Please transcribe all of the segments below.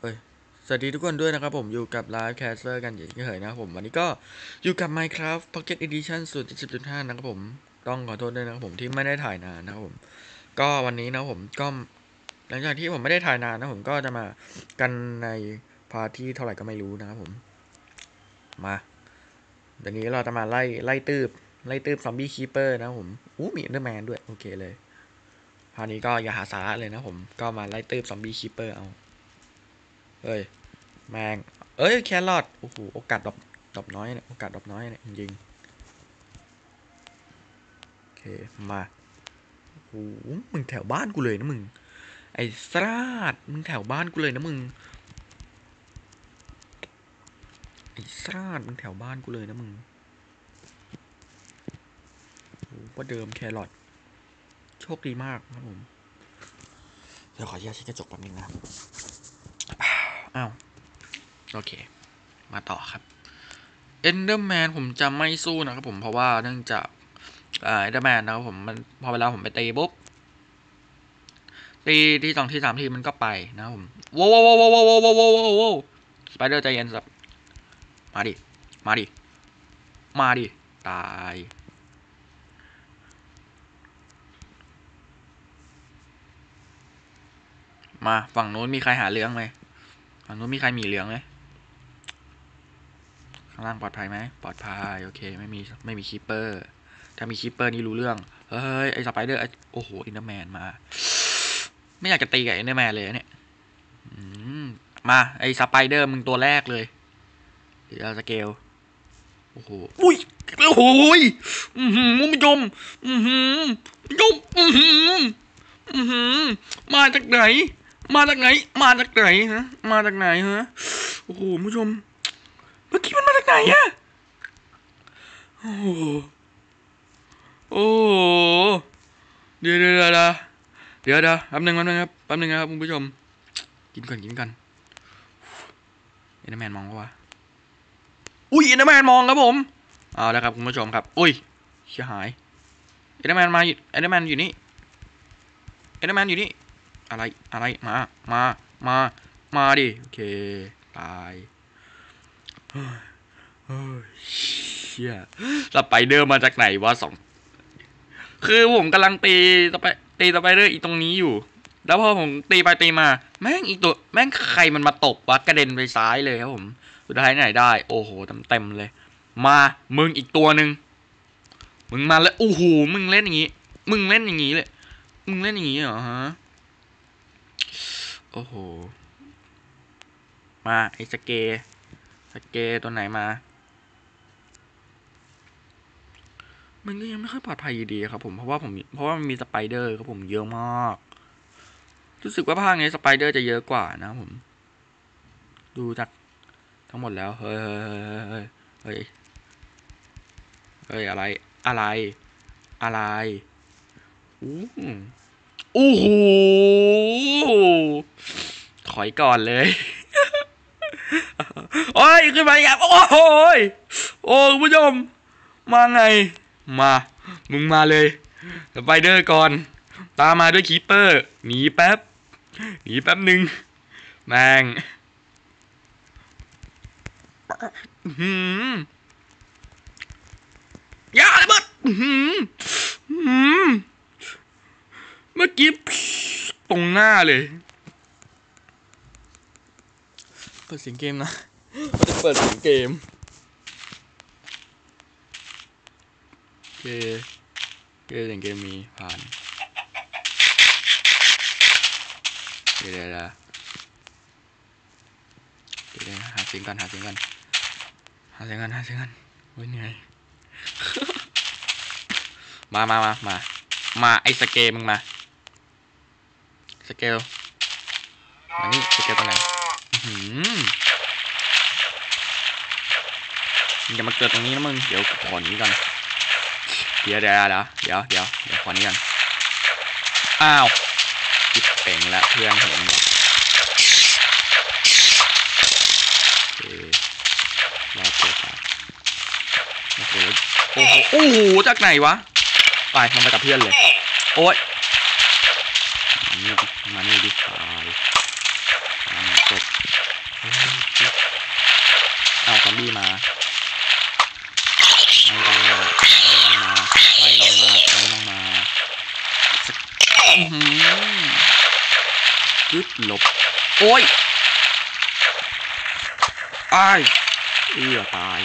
เอ้ยสวัสดีทุกคนด้วยนะครับผมอยู่กับ Live c a s t e r กันอย่างที่เคยนะครับผม วันนี้ก็อยู่กับ Minecraft Pocket Edition 0.10.5 นะครับผม ต้องขอโทษด้วยนะครับผมที่ไม่ได้ถ่ายนานนะครับผม ก็วันนี้นะผมก็หลังจากที่ผมไม่ได้ถ่ายนานนะผมก็จะมากันในพาร์ทที่เท่าไหร่ก็ไม่รู้นะครับผม มาเดี๋ยวนี้เราจะมาไล่ไล่ตืบไล่ตืบซอมบี้คีเปอร์นะครับผมอู้มีเอนเดอร์แมนด้วย โอเคเลยพาร์ทนี้ก็อย่าหาสาระเลยนะผมก็มาไล่ตืบซอมบี้คีเปอร์เอา เอ้ย แมง เอ้ย แครอท โอ้โห โอกาสดรอปดรอปน้อยเนี่ย โอกาสดรอปน้อยเนี่ยจริงโอเค มาโอ้โหมึงแถวบ้านกูเลยนะมึง ไอ้สราดมึงแถวบ้านกูเลยนะมึง ไอ้สราดมึงแถวบ้านกูเลยนะมึงโอ้โหว่าเดิมแครอท โชคดีมากครับผม เดี๋ยวขออนุญาตเช็ดกระจกแป๊บนึงนะครับ อ้าวโอเค มาต่อครับ Enderman ผมจะไม่สู้นะครับผมเพราะว่าเนื่องจากเอ่า Enderman นะครับผมมันพอเวลาผมไปตีปุ๊บตีที่สองที่สามทีมันก็ไปนะครับผมโว้าวว้าวว้าวว้าวว้าวว้าวว้าวว้าวสไปเดอร์ใจเย็นสับมาดิมาดิมาดิตายมาฝั่งนู้นมีใครหาเรื่องไหม ฝั่งนู้นมีใครมีเหลืองไหมข้างล่างปลอดภัยไหมปลอดภัยโอเคไม่มีไม่มีคีปเปอร์ถ้ามีคีปเปอร์นี่รู้เรื่อง เฮ้ย ไอสไปเดอร์ไอ้โอ้โหอินเดอร์แมนมา ไม่อยากจะตีกับอินเดอร์แมนเลยเนี่ยมาไอสไปเดอร์มึงตัวแรกเลยเดี๋ยวสเกลโอ้โหอุ้ยโอ้โหยอือหือคุณผู้ชมอือหือคุณผู้ชมอือหืออือหือมาจากไหน มาจากไหน มาจากไหนฮะ มาจากไหนฮะ โอ้โหผู้ชม เมื่อกี้มันมาจากไหนอะโอ้โห โอ้โห เดี๋ยวเดี๋ยวเดี๋ยวเดี๋ยวแป๊บนึงแป๊บนึงครับ แป๊บนึงนะครับคุณผู้ชม กินก่อนกินก่อนเอ็นเดแมนมองปะวะอุ้ยเอ็นเดแมนมองครับผม เอาแล้วครับคุณผู้ชมครับ อุ้ยเสียหายเอ็นเดแมนมาอยู่เอ็นเดแมนอยู่นี่เอ็นเดแมนอยู่นี่ อะไรอะไรมา มา มา มาดิ โอเค ตายเฮ้ยเฮ้ยชี่ยสไปเดอร์มาจากไหนวะสอง คือผมกำลังตีสไปตีสไปเดอร์อีตรงนี้อยู่ แล้วพอผมตีไปตีมา แม่งอีกตัว แม่งใครมันมาตบวะกระเด็นไปซ้ายเลยครับผม สุดท้ายไหนได้ โอ้โหเต็มเต็มๆเลย มามึงอีกตัวหนึ่งมึงมาแล้วโอ้โหมึงเล่นอย่างงี้ มึงเล่นอย่างงี้เลย มึงเล่นอย่างงี้เหรอฮะ อ้โห มาไอ้สเกสเกตัวไหนมา มันก็ยังไม่ค่อยปลอดภัยอยู่ดีครับผม เพราะว่าผม เพราะว่ามันมีสไปเดอร์ครับผมเยอะมาก รู้สึกว่าภาคนี้สไปเดอร์จะเยอะกว่านะผม ดูจากทั้งหมดแล้ว เฮ้ย เฮ้ย เฮ้ยเฮ้ยเฮ้ยอะไร อะไร อะไรอู้ โอ้โหถอยก่อนเลยโอ้ยขึ้นมาอีกอะโอ้โหยโอ้คุณผู้ชม มาไง มา มึงมาเลยสไปเดอร์ก่อน ตามมาด้วยคีปเปอร์ หนีแป๊บ หนีแป๊บหนึ่งแมงหืมอย่าระเบิดหืมหืม เมื่อกี้ตรงหน้าเลยเปิดเสียงเกมนะจะเปิดเสียงเกมโอเคโอเคเสียงเกมมีผ่านเดี๋ยวเดี๋ยวเดี๋ยวเดี๋ยวเดี๋ยวหาเสียงกันหาเสียงกันหาเสียงกันหาเสียงกันโอ้ยเหนื่อยมามามามามาไอ้สเกลมึงมา สเกลมานี่สเกลตรงไหนอื้อหือมึงอย่ามาเกิดตรงนี้นะมึง เดี๋ยวขอนี้ก่อนเดี๋ยวเดี๋ยวเดี๋ยวเดี๋ยวเดี๋ยวเดี๋ยวขอนี้ก่อนอ้าวจิบเป่งละเพื่อนเห็นบอกโอเครอเกิดไปโอ้โหโอ้โหจากไหนวะ ไปมันไปกับเพื่อนเลย โอ๊ย นี่มานี่ดิอ่าดิอ่าจบเอาซอมบี้มาไม่ต้งมาไม่ต้งมาไม่ต้งมาไม่ต้งมายึดหลบ โอ้ยตายเอือตาย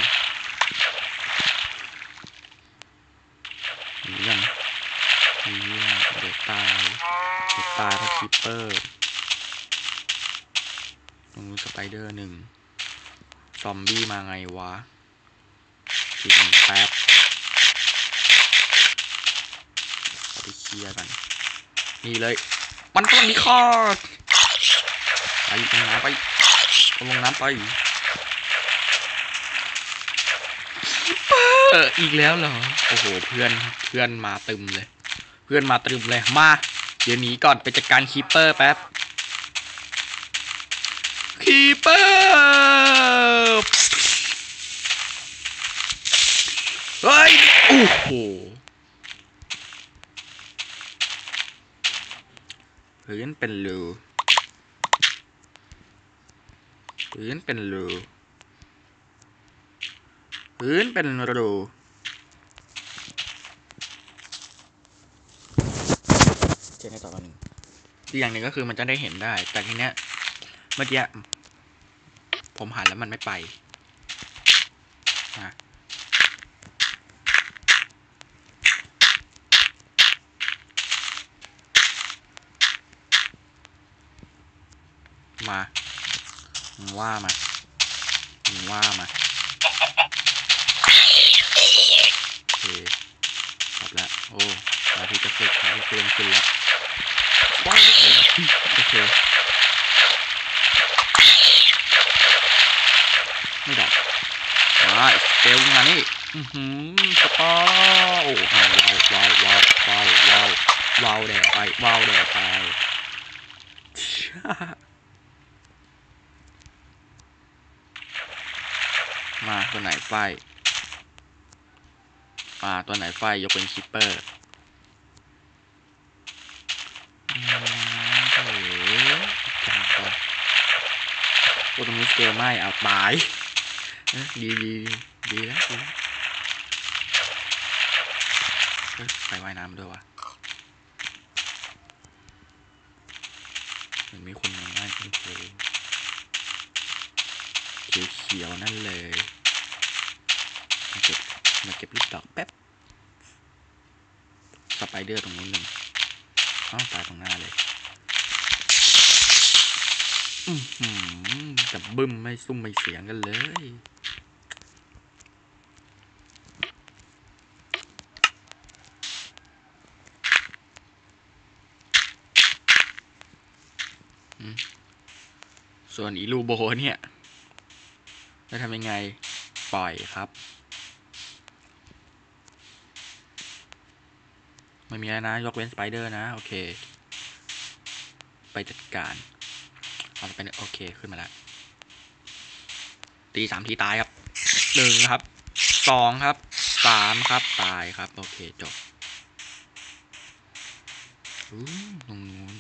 คิปเปอร์ตรงนู้นสไปเดอร์หนึ่ง ซอมบี้มาไงวะอีกแป๊บเอาไปเคลียร์กัน นี่เลย มันกำลังมีคอดไปลงน้ำไปลงน้ำไปเอออีกแล้วเหรอ โอ้โห เพื่อน เพื่อนมาตึมเลย เพื่อนมาตึมเลย มา เดี๋ยวหนีก่อนไปจัดการคีปเปอร์แป๊บคีเปอร์เฮ้ยโอ้โหพื้นเป็นรูพื้นเป็นรูพื้นเป็นรูเจ๊ในต่อกันง อีกอย่างหนึ่งก็คือมันจะได้เห็นได้ แต่ทีเนี้ยเมื่อกี้ผมหันแล้วมันไม่ไปนะมามึงว่ามามึงว่ามาโอเคจบแล้ว โอ้สาธิตจะฝึกขาเกินขึ้นแล้ว ว้โอเคไม่ดับมาเกลงานนี่อือหือสปาโอ้ว้าวว้าวว้าวว้าวว้าวว้าวแดดไปว้าวแดดไปมาตัวไหนไฟมาตัวไหนไฟยกเป็นคิปเปอร์อืม โอ้โหจังตัวโอ้ตรงนี้เกลไม่เอาตายดีดีดีแล้วดีแล้วไปว่ายน้ำด้วยวะเห็นมีคนมาว่ายเป็นเทเขียวเขียวๆนั่นเลยมาเก็บมาเก็บลูกดอกแป๊บสไปเดอร์ตรงนู้นหนึ่ง อ้าวตายตรงหน้าเลยอือหือแต่บึ้มไม่ซุ่มไม่เสียงกันเลย ส่วนอีลูโบเนี่ย จะทำยังไง ปล่อยครับ ไม่มีแล้วนะ ยกเว้นสไปเดอร์นะ โอเค ไปจัดการเอาไปโอเคขึ้นมาแล้วตีสามทีตายครับหนึ่งครับสองครับสามครับตายครับ โอเคจบอู้ตรงนู้น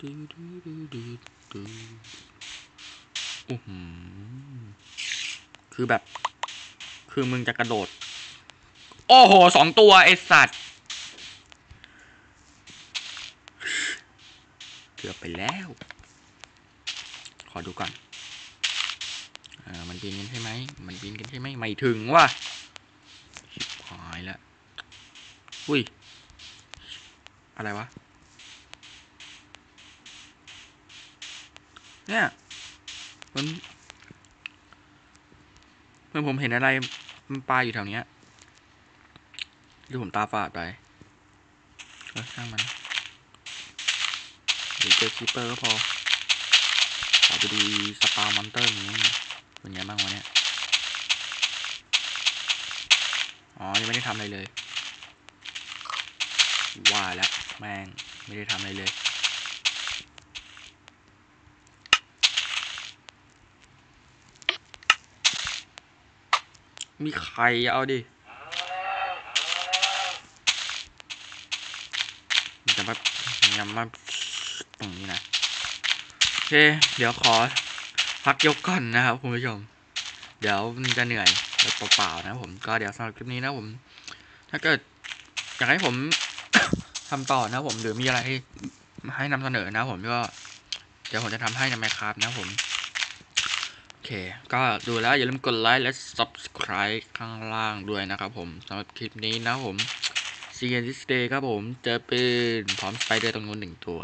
ดูดูดูดูดูโอ้โหคือแบบ คือมึงจะกระโดด โอ้โหสองตัว ไอสัตว์ เกือบไปแล้ว ขอดูก่อนอ่ามันบินกันใช่ไหม มันบินกันใช่ไหม ไม่ถึงว่ะชิบหายแล้วอุ้ย อะไรวะ เนี่ย มันเมื่อผมเห็นอะไร มันปลาอยู่แถวเนี้ย หรือผมตาฝาดไปเออช่างมันเดี๋ยวเจอคีเปอร์ก็พอขอไปดูสปามอนเตอร์นี้เป็นไงบ้างวะเนี่ย อ๋อ ยังไม่ได้ทำอะไรเลย ว่าแล้วแม่ง ไม่ได้ทำอะไรเลยมีใครเอาดิ มามันจะมาตรงนี้นะโอเคเดี๋ยวขอพักยกก่อนนะครับคุณผู้ชม เดี๋ยวมันจะเหนื่อยแบบเปล่าๆนะผมก็เดี๋ยวสำหรับคลิปนี้นะผม ถ้าเกิดอยากให้ผมทำต่อนะผมหรือมีอะไรให้นำเสนอนะผมก็เดี๋ยวผมจะทำให้ในไมครับนะผมโอเค ก็ดูแล้วอย่าลืมกดไลค์และ subscribe ข้างล่างด้วยนะครับผมสำหรับคลิปนี้นะผม ซีเอ็นดิสเดย์ครับผม เจอปืน พร้อมสไปเดอร์ตรงนู้นหนึ่งตัว